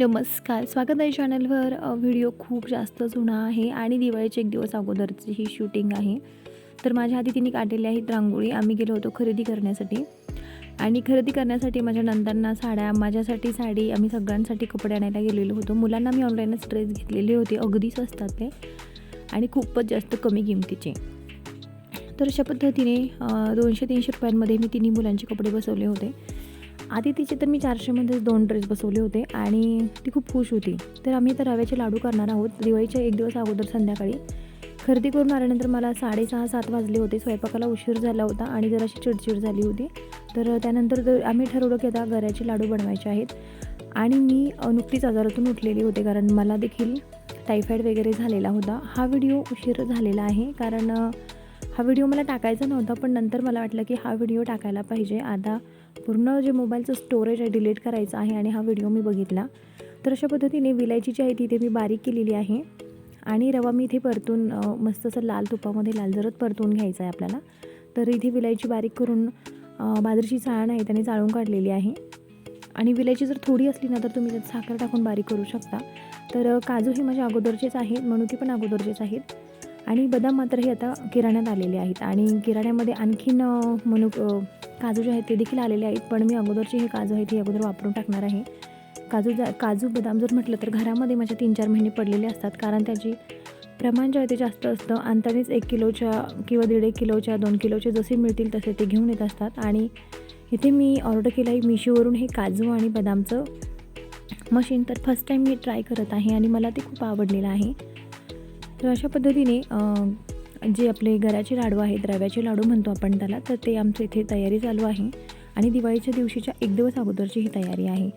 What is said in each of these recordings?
नमस्कार. स्वागत आहे चॅनलवर व्हिडिओ खूप जास्त जुना आहे आणि दिवाळीचे एक दिवस अगोदरची ही शूटिंग आहे. तर माझ्या हाती तिने काढलेली आहेत रांगोळी. आम्ही गेलो होतो खरेदी करण्यासाठी. आणि खरेदी करण्यासाठी माझ्या नंदांना साड्या माझ्यासाठी साडी आम्ही सगळ्यांसाठी कपडे आणायला गेलेलो होतो. मुलांना मी ऑनलाईनच ड्रेस घेतलेले होते. अगदी स्वस्तात ते. आणि खूपच जास्त कमी किमतीचे. तर अशा पद्धतीने दोनशे तीनशे रुपयांमध्ये मी तिन्ही मुलांचे कपडे बसवले होते. आधी तिचे तर मी चारशेमध्येच दोन ड्रेस बसवले होते आणि ती खूप खुश होती. तर आम्ही तर रव्याचे लाडू करणार आहोत. दिवाळीच्या एक दिवस अगोदर संध्याकाळी. खरेदी करून आल्यानंतर मला साडेसहा सात वाजले होते. स्वयंपाकाला उशीर झाला होता आणि जराशी चिडचिड झाली होती. तर त्यानंतर आम्ही ठरवलं की आता गऱ्याचे लाडू बनवायचे आहेत. आणि मी नुकतीच आजारातून उठलेली होते कारण मला देखील टायफॉईड वगैरे झालेला होता. हा व्हिडिओ उशीर झालेला आहे कारण हा व्हिडिओ मला टाकायचा नव्हता पण नंतर मला वाटलं की हा व्हिडिओ टाकायला पाहिजे. आता पूर्ण जे मोबाईलचं स्टोरेज आहे डिलीट करायचं आहे आणि हा व्हिडिओ मी बघितला. तर अशा पद्धतीने विलायची जी आहे ती इथे मी बारीक केलेली आहे. आणि रवा मी इथे परतून मस्त असं लाल तुपामध्ये लाल जरत परतून घ्यायचं आहे आपल्याला. तर इथे विलायची बारीक करून बाजरीची चाळण आहे त्याने चाळून काढलेली आहे. आणि विलायची जर थोडी असली ना तर तुम्ही त्यात साखर टाकून बारीक करू शकता. तर काजू हे माझे अगोदरचेच आहेत मनुकी पण अगोदरचेच आहेत. आणि बदाम मात्र हे आता किराण्यात आलेले आहेत. आणि किराण्यामध्ये आणखीन मनु काजू जे आहेत ते देखील आलेले आहेत. पण मी अगोदरचे हे काजू आहेत हे अगोदर वापरून टाकणार आहे. काजू जा काजू बदाम जर म्हटलं तर घरामध्ये माझ्या तीन चार महिने पडलेले असतात. कारण त्याची प्रमाण जे आहे ते जास्त असतं. आणतानीच एक किलोच्या किंवा दीड एक किलोच्या दोन किलोचे जसे मिळतील तसे ते घेऊन येत असतात. आणि इथे मी ऑर्डर केलं आहे मिशोवरून हे काजू आणि बदामचं मशीन. तर फर्स्ट टाईम मी ट्राय करत आहे आणि मला ते खूप आवडलेलं आहे. तर अशा पद्धतीने जे आपले घराचे लाडू आहेत रव्याचे लाडू म्हणतो आपण त्याला तर ते आमचं इथे तयारी चालू आहे. आणि दिवाळीच्या दिवशीच्या एक दिवस अगोदरची ही तयारी आहे.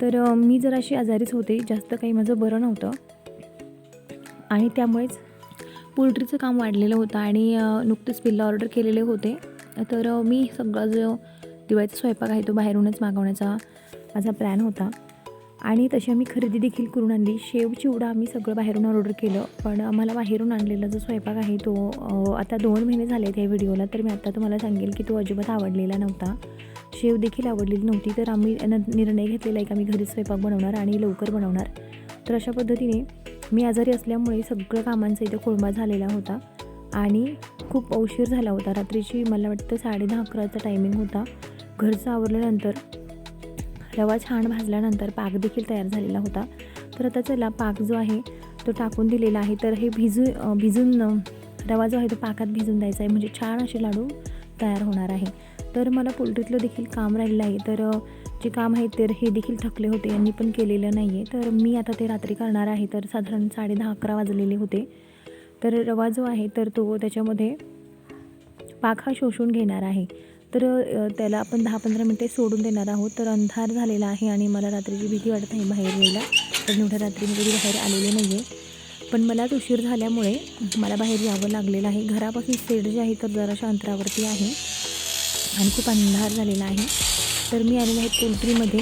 तर मी जर अशी आजारीच होते जास्त काही माझं बरं नव्हतं. आणि त्यामुळेच पोल्ट्रीचं काम वाढलेलं होतं आणि नुकतंच नुकतेच ऑर्डर केलेले होते. तर मी सगळं जो दिवाळीचा स्वयंपाक आहे तो बाहेरूनच मागवण्याचा माझा प्लॅन होता. आणि तशी आम्ही खरेदी देखील करून आणली. शेव चिवडा आम्ही सगळं बाहेरून ऑर्डर केलं. पण आम्हाला बाहेरून आणलेला जो स्वयंपाक आहे तो आता दोन महिने झाले आहेत या व्हिडिओला तर मी आता तुम्हाला सांगेल की तो अजिबात आवडलेला नव्हता. शेव देखील आवडलेली नव्हती. तर आम्ही न- निर्णय घेतलेला आहे की आम्ही घरीच स्वयंपाक बनवणार आणि लवकर बनवणार. तर अशा पद्धतीने मी आजारी असल्यामुळे सगळं कामांचा इथं खोळंबा झालेला होता. आणि खूप उशीर झाला होता. रात्रीची मला वाटतं साडे दहा अकराचा टायमिंग होता. घरचं आवरल्यानंतर रवा छान भाजल्यानंतर पाक देखील तयार झालेला होता. तर आता चला पाक जो आहे तो टाकून दिलेला आहे. तर हे भिजू भिजून रवा जो आहे तो पाकात भिजून द्यायचा आहे. म्हणजे छान असे लाडू तयार होणार आहे. तर मला पोल्ट्रीतलं देखील काम राहिलं आहे. तर जे काम आहे तर हे देखील थकले होते. यांनी पण केलेलं नाही आहे तर मी आता ते रात्री करणार आहे. तर साधारण साडे दहा अकरा वाजलेले होते. तर रवा जो आहे तर तो त्याच्यामध्ये पाक हा शोषून घेणार आहे. तर त्याला आपण दहा पंधरा मिनटे सोडून देणार आहोत. तर अंधार झालेला आहे आणि मला रात्रीची भीती वाटत आहे बाहेर यायला. पण एवढ्या रात्री मी कधी बाहेर आलेले नाही आहे पण मलाच उशीर झाल्यामुळे मला बाहेर यावं लागलेलं आहे. घरापासून सेड जे आहे तर जराशा अंतरावरती आहे. आणि खूप अंधार झालेला आहे. तर मी आलेले आहे पोल्ट्रीमध्ये.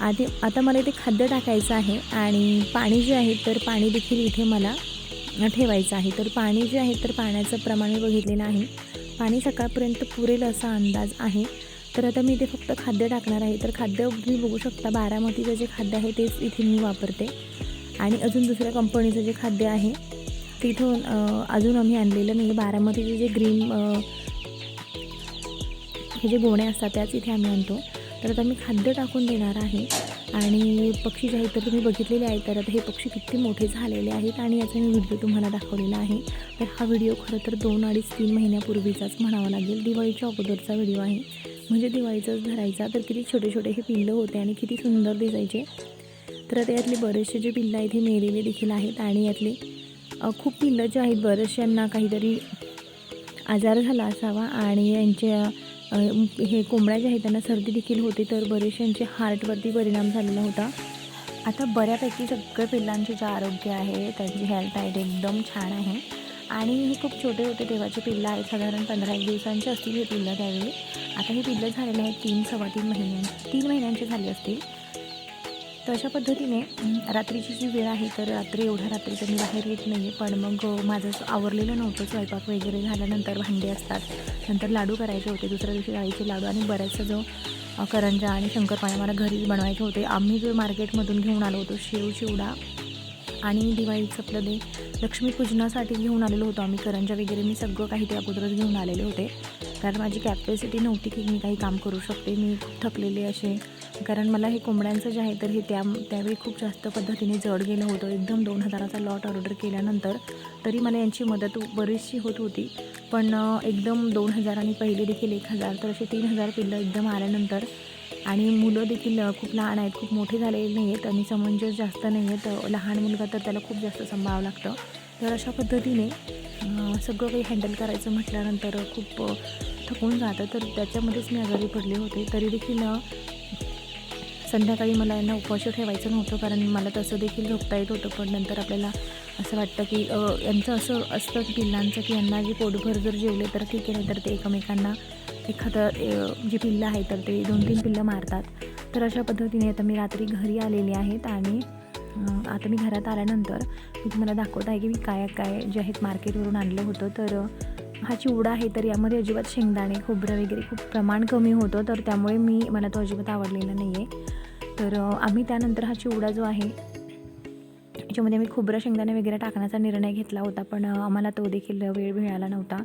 आधी आता मला इथे खाद्य टाकायचं आहे आणि पाणी जे आहे तर पाणी देखील इथे मला ठेवायचं आहे. तर पाणी जे आहे तर पाण्याचं प्रमाण मी बघितलेलं आहे. पाणी सकाळपर्यंत पुरेल असा अंदाज आहे. तर आता मी इथे फक्त खाद्य टाकणार आहे. तर खाद्य तुम्ही बघू शकता बारामतीचं जे खाद्य आहे तेच इथे मी वापरते. आणि अजून दुसऱ्या कंपनीचं जे खाद्य आहे तिथून अजून आम्ही आणलेलं नाही बारामतीचे जे ग्रीन हे जे गोणे असतात त्याच इथे आम्ही आणतो. तर आता मी खाद्य टाकून देणार आहे. आणि पक्षी जे आहेत तर तुम्ही बघितलेले आहेत. तर आता हे पक्षी किती मोठे झालेले आहेत आणि याचा मी व्हिडिओ तुम्हाला दाखवलेला आहे. तर हा व्हिडिओ खरं तर दोन अडीच तीन महिन्यापूर्वीचाच म्हणावा लागेल. दिवाळीच्या अगोदरचा व्हिडिओ आहे. म्हणजे दिवाळीचाच धरायचा. तर किती छोटे छोटे हे पिल्लं होते आणि किती सुंदर दिसायचे. तर आता यातले बरेचसे जे पिल्लं आहेत हे मेलेले देखील आहेत आणि यातले खूप पिल्लं जे आहेत बरेचशांना काहीतरी आजार झाला असावा आणि यांच्या हे कोंबड्या ज्या आहेत त्यांना सर्दी देखील होती तर बरेचशांचे हार्टवरती परिणाम झालेला होता. आता बऱ्यापैकी सगळ्या पिल्लांचे जे आरोग्य आहे त्यांची हेल्थ आहे ते एकदम छान आहे. आणि हे खूप छोटे होते तेव्हाचे पिल्लं आहेत साधारण पंधरा एक दिवसांचे असतील हे पिल्लं त्यावेळी. आता हे पिल्लं झालेले आहेत तीन सव्वा तीन महिन्यां तीन महिन्यांचे झाले असतील. तर अशा पद्धतीने रात्रीची जी वेळ आहे तर रात्री एवढ्या रात्री तर मी बाहेर येत नाही पण मग माझं आवरलेलं नव्हतं. स्वयंपाक वगैरे झाल्यानंतर भांडे असतात. नंतर लाडू करायचे होते. दुसऱ्या दिवशी डाळीचे लाडू आणि बऱ्याचसा जो करंजा आणि शंकरपाळ्या मला घरीच बनवायचे होते. आम्ही जो मार्केटमधून घेऊन आलो होतो शेव चिवडा आणि दिवाळीचं आपलं ते लक्ष्मीपूजनासाठी घेऊन आलेलो होतो आम्ही. करंजा वगैरे मी सगळं काही ते अगोदरच घेऊन आलेले होते. कारण माझी कॅपॅसिटी नव्हती की मी काही काम करू शकते. मी थकलेले असे कारण मला हे कोंबड्यांचं जे आहे तर हे त्या त्यावेळी खूप जास्त पद्धतीने जड गेलं होतं. एकदम दोन हजाराचा लॉट ऑर्डर केल्यानंतर तरी मला यांची मदत बरीचशी होत होती. पण एकदम दोन हजार आणि पहिले देखील एक हजार तर असे तीन हजार पिल्लं एकदम आल्यानंतर आणि मुलं देखील खूप लहान आहेत खूप मोठे झालेले नाही आहेत आणि समंजस जास्त नाही आहेत लहान मुलगा तर त्याला खूप जास्त सांभाळावं लागतं. तर अशा पद्धतीने सगळं काही हँडल करायचं म्हटल्यानंतर खूप थकून जातं. तर त्याच्यामध्येच मी आजारी पडले होते. तरी देखील संध्याकाळी मला यांना उपवास ठेवायचं नव्हतं कारण मला तसं देखील झोपता येत होतं. पण नंतर आपल्याला असं वाटतं की यांचं असं असतं की पिल्लांचं की यांना जे पोटभर जर जेवले तर ठीक आहे नाही तर ते एकमेकांना एखादं जे जी पिल्लं आहे तर ते दोन तीन पिल्लं मारतात. तर अशा पद्धतीने आता मी रात्री घरी आलेली आहेत आणि आता मी घरात आल्यानंतर मी तुम्हाला दाखवत आहे की मी काय काय जे आहेत मार्केटवरून आणलं होतं. तर हा चिवडा आहे तर यामध्ये अजिबात शेंगदाणे खोबरं वगैरे खूप प्रमाण कमी होतं तर त्यामुळे मी मला तो अजिबात आवडलेला नाही आहे तर आम्ही त्यानंतर हा चिवडा जो आहे याच्यामध्ये मी खोबरं शेंगदाणे वगैरे टाकण्याचा निर्णय घेतला होता पण आम्हाला तो देखील वेळ मिळाला नव्हता.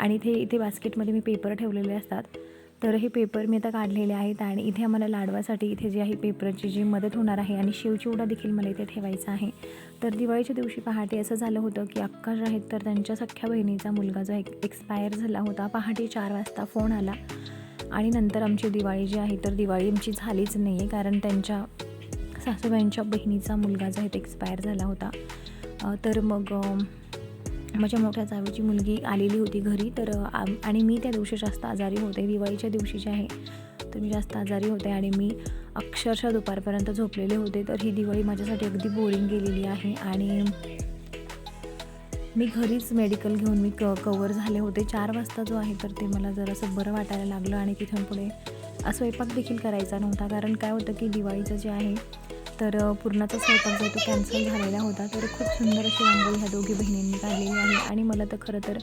आणि इथे इथे बास्केटमध्ये मी पेपर ठेवलेले असतात. तर हे पेपर मी आता काढलेले आहेत आणि इथे आम्हाला लाडवासाठी इथे जे आहे पेपरची जी मदत होणार आहे आणि शिवचिवडा देखील मला इथे ठेवायचा आहे. तर दिवाळीच्या दिवशी पहाटे असं झालं होतं की आकाश आहेत तर त्यांच्या सख्ख्या बहिणीचा मुलगा जो एक एक्सपायर झाला होता पहाटे चार वाजता फोन आला. आणि नंतर आमची दिवाळी जी आहे तर दिवाळी आमची झालीच नाही आहे कारण त्यांच्या सासूबाईंच्या बहिणीचा मुलगा जो आहे तो एक्सपायर झाला होता. तर मग माझ्या मोठ्या जावेची मुलगी आलेली होती घरी तर आणि मी त्या दिवशी जास्त आजारी होते. दिवाळीच्या दिवशी जे आहे तर मी जास्त आजारी होते आणि मी अक्षरशः दुपारपर्यंत झोपलेले होते तर ही दिवाळी माझ्यासाठी अगदी बोरिंग गेलेली आहे. आणि मी घरीच मेडिकल घेऊन मी क कवर झाले होते. चार वाजता जो आहे तर ते मला जरासं बरं वाटायला लागलं आणि तिथून पुढे स्वयंपाक देखील करायचा नव्हता. कारण काय होतं की दिवाळीचं जे आहे तर पूर्णचा स्वयंपाक जो तो कॅन्सल झालेला होता. तर खूप सुंदर अशी रांगोळी ह्या दोघी बहिणींनी काढलेली आहे. आणि मला तर खरं तर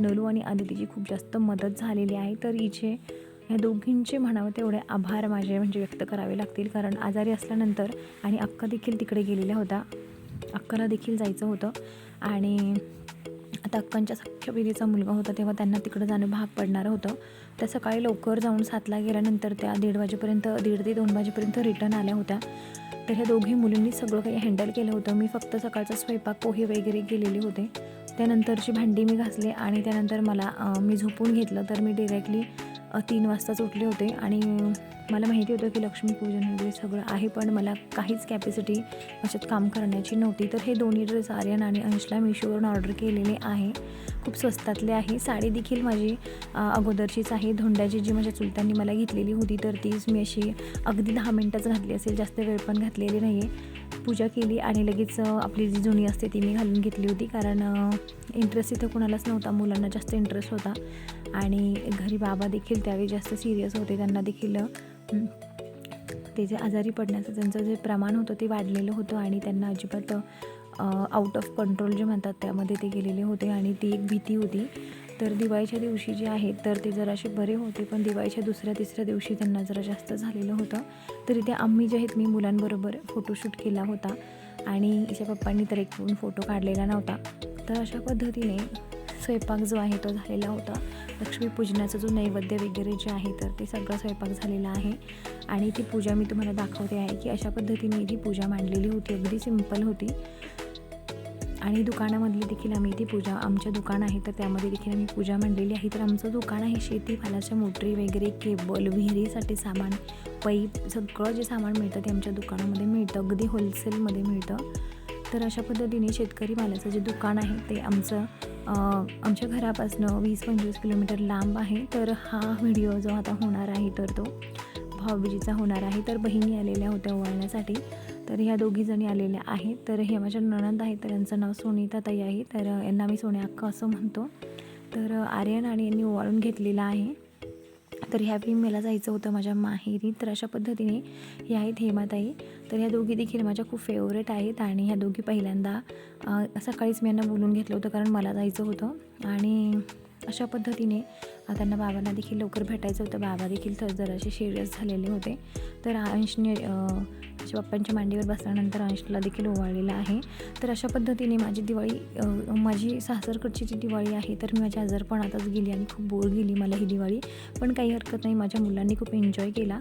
नलू आणि आदितीची खूप जास्त मदत झालेली आहे. तर इचे ह्या दोघींचे म्हणावं तेवढे आभार माझे म्हणजे व्यक्त करावे लागतील. कारण आजारी असल्यानंतर आणि अक्का देखील तिकडे गेलेल्या होता अक्काला देखील जायचं होतं. आणि आता अक्कांच्या सख्ख्या पिढीचा मुलगा होता तेव्हा त्यांना तिकडं जाणं भाग पडणारं होतं. त्या सकाळी लवकर जाऊन सातला गेल्यानंतर त्या दीड वाजेपर्यंत दीड ते दोन वाजेपर्यंत रिटर्न आल्या होत्या. तर ह्या दोघी मुलींनी सगळं काही हँडल केलं होतं. मी फक्त सकाळचा स्वयंपाक पोहे वगैरे केलेले होते. त्यानंतरची भांडी मी घासले आणि त्यानंतर मला मी झोपून घेतलं. तर मी डिरेक्टली तीन वाजताच उठले होते आणि मला माहिती होतं की लक्ष्मीपूजन वगैरे सगळं आहे पण मला काहीच कॅपॅसिटी याच्यात काम करण्याची नव्हती. तर हे दोन्ही ड्रेस आर्यन आणि अंशला मिशोवरून ऑर्डर केलेले आहे. खूप स्वस्तातले आहे. साडी देखील माझी अगोदरचीच आहे. धोंड्याची जी माझ्या चुलत्यांनी मला घेतलेली होती तर तीच मी अशी अगदी दहा मिनटंच घातली असेल. जास्त वेळ पण घातलेली नाही आहे पूजा केली आणि लगेच आपली जी जुनी असते ती मी घालून घेतली होती. कारण इंटरेस्ट इथं कुणालाच नव्हता. मुलांना जास्त इंटरेस्ट होता. आणि घरी बाबा देखील त्यावेळी जास्त सिरियस होते. त्यांना देखील ते जे आजारी पडण्याचं त्यांचं जे प्रमाण होतं ते वाढलेलं होतं आणि त्यांना अजिबात आउट ऑफ कंट्रोल जे म्हणतात त्यामध्ये ते गेलेले होते आणि ती एक भीती होती. तर दिवाळीच्या दिवशी जे आहेत तर ते जरासे बरे होते पण दिवाळीच्या दुसऱ्या तिसऱ्या दिवशी त्यांना जरा जास्त झालेलं होतं. तर इथे आम्ही जे आहेत मी मुलांबरोबर फोटोशूट केला होता आणि हिच्या पप्पांनी तर एक पण फोटो काढलेला नव्हता. तर अशा पद्धतीने स्वयंपाक जो आहे तो झालेला होता. लक्ष्मीपूजनाचा जो नैवेद्य वगैरे जे आहे तर ते सगळा स्वयंपाक झालेला आहे. आणि ती पूजा मी तुम्हाला दाखवते आहे की अशा पद्धतीने ती पूजा मांडलेली होती अगदी सिंपल होती. आणि दुकानामधली देखील आम्ही ती पूजा आमचे दुकान आहे तर त्यामध्ये देखील आम्ही पूजा मांडलेली आहे. तर आमचं दुकान आहे शेतीमालाच्या मोटरी वगैरे केबल विहिरीसाठी सामान पैप सगळं जे सामान मिळतं ते आमच्या दुकानामध्ये मिळतं. अगदी होलसेलमध्ये मिळतं. तर अशा पद्धतीने शेतकरी मालाचं जे दुकान आहे ते आमचं आमच्या घरापासनं वीस पंचवीस किलोमीटर लांब आहे. तर हा व्हिडिओ जो आता होणार आहे तर तो भाऊबीजीचा होणार आहे. तर बहिणी आलेल्या होत्या ओवाळण्यासाठी. तर ह्या दोघी जणी आलेल्या आहेत. तर हे माझ्या नणंद आहेत तर यांचं नाव सोनिता ताई आहे. तर यांना मी सोन्या अक्का असं म्हणतो. तर आर्यन आणि यांनी ओवाळून घेतलेला आहे. तर ह्या मला जायचं होतं माझ्या माहेरी. तर अशा पद्धतीने हे आहेत हेमाताई. तर ह्या दोघी देखील माझ्या खूप फेवरेट आहेत आणि ह्या दोघी पहिल्यांदा सकाळीच मी यांना बोलून घेतलं होतं कारण मला जायचं होतं. आणि अशा पद्धतीने त्यांना बाबांना देखील लवकर भेटायचं होतं. बाबा देखील तर जरासे सिरियस झालेले होते. तर अंशने बाप्पांच्या पप्पांच्या मांडीवर बसल्यानंतर अंशला देखील ओवाळलेला आहे. तर अशा पद्धतीने माझी दिवाळी माझी सासरकडची जी दिवाळी आहे तर मी माझ्या आजारपणातच गेली आणि खूप बोर गेली मला ही दिवाळी. पण काही हरकत नाही माझ्या मुलांनी खूप एन्जॉय केला.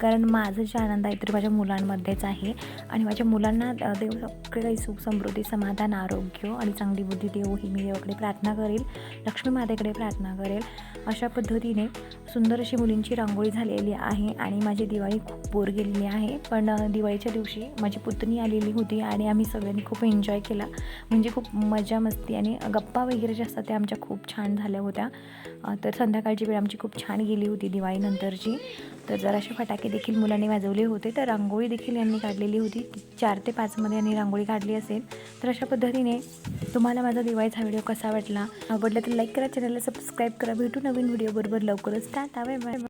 कारण माझं जे आनंद आहे तर माझ्या मुलांमध्येच आहे. आणि माझ्या मुलांना देव सगळे काही सुख समृद्धी समाधान आरोग्य आणि चांगली बुद्धी देऊ ही मी देवाकडे प्रार्थना करेल. लक्ष्मी मातेकडे प्रार्थना करेल. अशा पद्धतीने सुंदर अशी मुलींची रांगोळी झालेली आहे आणि माझी दिवाळी खूप बोर गेलेली आहे. पण दिवाळीच्या दिवशी माझी पुतणी आलेली होती आणि आम्ही सगळ्यांनी खूप एन्जॉय केला. म्हणजे खूप मजा मस्ती आणि गप्पा वगैरे ज्या असतात त्या आमच्या खूप छान झाल्या होत्या. तर संध्याकाळची वेळ आमची खूप छान गेली होती दिवाळीनंतरची. तर जराशे फटाके देखील मुलांनी वाजवले होते. तर रांगोळी देखील यांनी काढलेली होती. चार ते पाचमध्ये यांनी रांगोळी काढली असेल. तर अशा पद्धतीने तुम्हाला माझा दिवाळीचा व्हिडिओ कसा वाटला? आवडला तर लाईक करा चॅनलला सबस्क्राईब करा. भेटू नवीन व्हिडिओ बरोबर लवकरच. Tata bye bye.